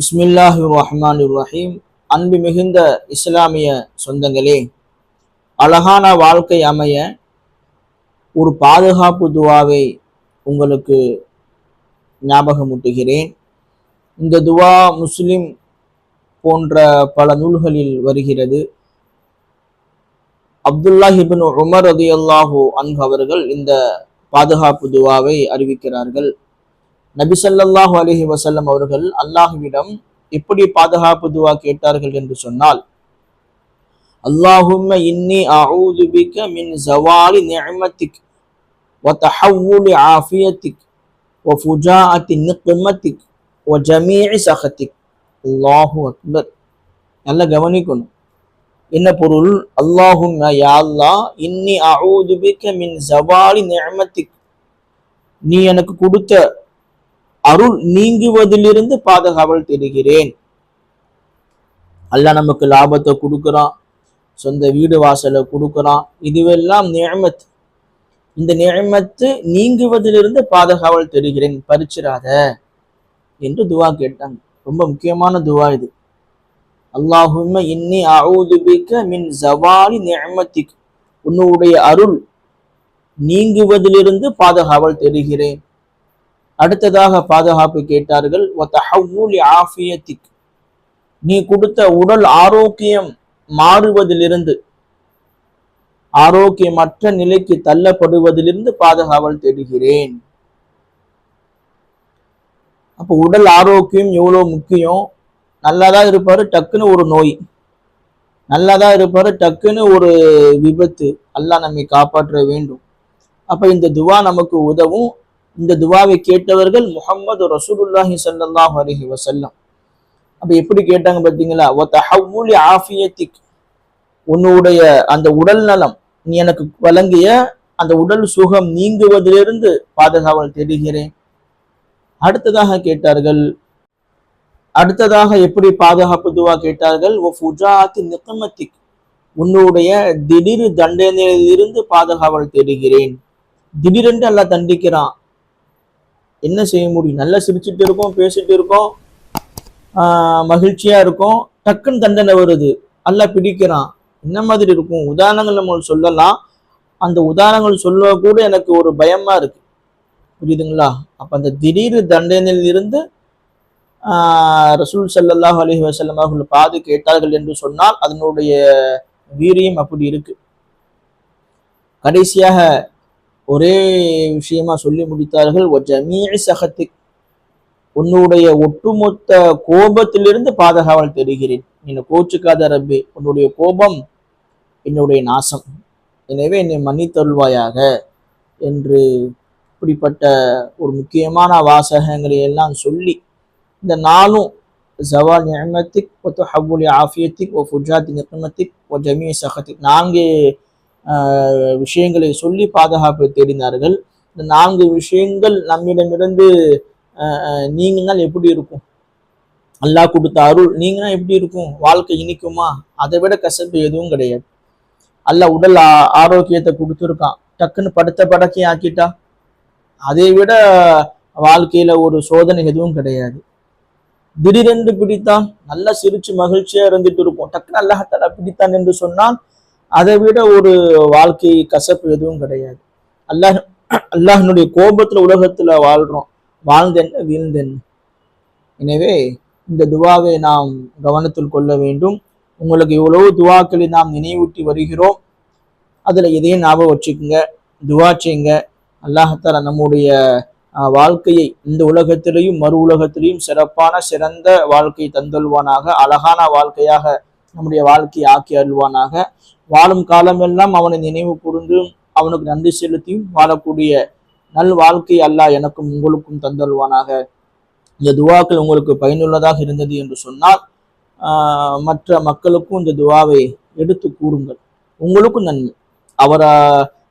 பிஸ்மில்லாஹி ரஹ்மான் ரஹீம் அன்பு மிகுந்த இஸ்லாமிய சொந்தங்களே அழகான வாழ்க்கை அமைய ஒரு பாதுகாப்பு துவாவை உங்களுக்கு ஞாபகமூட்டுகிறேன். இந்த துவா முஸ்லிம் போன்ற பல நூல்களில் வருகிறது. அப்துல்லா ஹிபின் உமர் ரதியல்லாஹூ அன்ஹு அவர்கள் இந்த பாதுகாப்பு துவாவை அறிவிக்கிறார்கள். நபிசல்லாஹு அலஹி வசல்லம் அவர்கள் அல்லாஹுவிடம் எப்படி பாதுகாப்பு துவா கேட்டார்கள் என்று சொன்னால் அல்லாஹும்ம இன்னி அஊது பிக மின் ஜவாலி நிஅமத்திக் வ தஹவ்வுலி ஆஃபியத்திக் வ ஃபுஜாஅத்தி நிக்மத்திக் வ ஜமீஇ சஹத்திக். அல்லாஹு அக்பர். நல்லா கவனிக்கணும். என்ன பொருள்? அல்லாஹும்ம யா அல்லாஹ் இன்னி அஊது பிக மின் ஜவாலி நிஅமத்திக். நீ எனக்கு கொடுத்த அருள் நீங்குவதிலிருந்து பாதுகாவல் தேடுகிறேன். அல்ல நமக்கு லாபத்தை கொடுக்குறான் சொந்த வீடு வாசலை கொடுக்குறான். இதுவெல்லாம் நியமத்து. இந்த நியமத்து நீங்குவதிலிருந்து பாதுகாவல் தெரிகிறேன் பறிச்சிடாத என்று துவா கேட்டாங்க. ரொம்ப முக்கியமான துவா இது. அல்லாஹும்ம இன்னி அவுதுபிக்க மின் ஜவாலி நியமத்திக். உன்னுடைய அருள் நீங்குவதிலிருந்து பாதுகாவல் தெரிகிறேன் அடுத்ததாக பாதுகாப்பு கேட்டார்கள் ஆஃபியத்திக். நீ கொடுத்த உடல் ஆரோக்கியம் மாறுவதிலிருந்து ஆரோக்கியமற்ற நிலைக்கு தள்ளப்படுவதிலிருந்து பாதுகாவல் தேடுகிறேன். அப்போ உடல் ஆரோக்கியம் எவ்வளோ முக்கியம்? நல்லாதான் இருப்பாரு டக்குன்னு ஒரு நோய். நல்லாதான் இருப்பாரு டக்குன்னு ஒரு விபத்து. அல்லாஹ் நம்மை காப்பாற்ற வேண்டும். அப்ப இந்த துவா நமக்கு உதவும். இந்த துவாவை கேட்டவர்கள் முகமது ரசூலுல்லாஹி சல்லாஹ் அலஹி வசல்லம் அப்ப எப்படி கேட்டாங்க பார்த்தீங்களா? ஒத்த தஹவ்வுலி ஆஃபியத்திக். உன்னுடைய அந்த உடல் நலம் நீ எனக்கு வழங்கிய அந்த உடல் சுகம் நீங்குவதிலிருந்து பாதுகாவல் தேடுகிறேன். அடுத்ததாக கேட்டார்கள் அடுத்ததாக எப்படி பாதுகாப்பு துவா கேட்டார்கள்? ஓ ஃபுஜாத்தி நிக்கமத்திக் உன்னுடைய திடீர் தண்டனையிலிருந்து பாதுகாவல் தேடுகிறேன். திடீரென்று எல்லாம் தண்டிக்கிறான். என்ன செய்ய முடியும்? நல்லா சிரிச்சுட்டு இருக்கோம் பேசிட்டு இருக்கோம். மகிழ்ச்சியாக மகிழ்ச்சியா இருக்கும். டக்குன்னு தண்டனை வருது. நல்லா பிடிக்கிறான். என்ன மாதிரி இருக்கும்? உதாரணங்கள் நம்ம சொல்லலாம். அந்த உதாரணங்கள் சொல்ல கூட எனக்கு ஒரு பயமா இருக்கு. புரியுதுங்களா? அப்ப அந்த திடீர் தண்டனையில் இருந்து ரசூல் சல்லாஹ் அலைஹி வஸல்லம் அவர்கள் பாது கேட்டார்கள் என்று சொன்னால் அதனுடைய வீரியம் அப்படி இருக்கு. கடைசியாக ஒரே விஷயமா சொல்லி முடித்தார்கள். ஜமீஇ சகத்திக் உன்னுடைய ஒட்டுமொத்த கோபத்திலிருந்து பாதுகாவல் தெரிகிறேன் என்னை கோச்சுக்காத ரப்பி உன்னுடைய கோபம் என்னுடைய நாசம். எனவே என்னை மன்னித்தருள்வாயாக என்று இப்படிப்பட்ட ஒரு முக்கியமான வாசகங்களை எல்லாம் சொல்லி இந்த நாளும் ஜவால் நியமத்திக் ஒத்து ஹவுலி ஆஃபியத்திக் ஓ ஃபுஜாத் நிகமத்திக் ஓ ஜமீ சஹத்திக் நான்கு விஷயங்களை சொல்லி பாதுகாப்பு தேடினார்கள். இந்த நான்கு விஷயங்கள் நம்மிடமிருந்து ஆஹ், நீங்கினால் எப்படி இருக்கும்? அல்லாஹ் கொடுத்த அருள் நீங்கினா எப்படி இருக்கும்? வாழ்க்கை இனிக்குமா? அதை விட கசப்பு எதுவும் கிடையாது. அல்லாஹ் உடல் ஆரோக்கியத்தை கொடுத்துருக்கான். டக்குன்னு படுத்த படக்கை ஆக்கிட்டா? அதை விட வாழ்க்கையில ஒரு சோதனை எதுவும் கிடையாது. திடீரென்று பிடித்தான். நல்லா சிரிச்சு மகிழ்ச்சியா இருந்துட்டு இருக்கும் டக்குன்னு அல்லாஹால பிடித்தான் என்று சொன்னால் அதை விட ஒரு வாழ்க்கை கசப்பு எதுவும் கிடையாது. அல்லாஹ் அல்லாஹ்னுடைய கோபத்தில் உலகத்தில் வாழ்கிறோம் வாழ்ந்தென்ன வீழ்ந்தென்ன. எனவே இந்த துவாவை நாம் கவனத்தில் கொள்ள வேண்டும். உங்களுக்கு இவ்வளவு துவாக்களை நாம் நினைவூட்டி வருகிறோம். அதில் இதையும் ஞாபகம் வச்சுக்கோங்க. துவா செய்யுங்க. அல்லாஹால நம்முடைய வாழ்க்கையை இந்த உலகத்திலையும் மறு உலகத்திலையும் சிறப்பான சிறந்த வாழ்க்கை தந்தல்வானாக அழகான வாழ்க்கையாக நம்முடைய வாழ்க்கையை ஆக்கி அருள்வானாக. வாழும் காலமெல்லாம் அவனை நினைவு கூர்ந்து அவனுக்கு நன்றி செலுத்தியும் வாழக்கூடிய நல் வாழ்க்கை அல்லாஹ் எனக்கும் உங்களுக்கும் தந்தருவானாக இந்த துவாக்கள் உங்களுக்கு பயனுள்ளதாக இருந்தது என்று சொன்னால் ஆஹ், மற்ற மக்களுக்கும் இந்த துவாவை எடுத்து கூறுங்கள். உங்களுக்கும் நன்மை. அவரை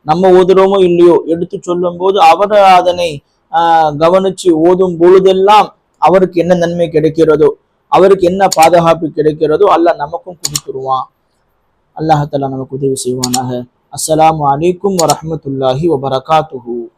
நம்ம ஓதுறோமோ இல்லையோ எடுத்து சொல்லும்போது அவர் அதனை ஆஹ், கவனிச்சு ஓதும் பொழுதெல்லாம் அவருக்கு என்ன நன்மை கிடைக்கிறதோ அவருக்கு என்ன பாதுகாப்பு கிடைக்கிறதோ அல்லாஹ் நமக்கும் கொடுத்துருவான் அல்லாஹ் நமக்கு உதவி செய்வானாக. அஸ்லாம் வலைக்கும் வரமத்துல்லாஹி வபரகாத்துஹூ.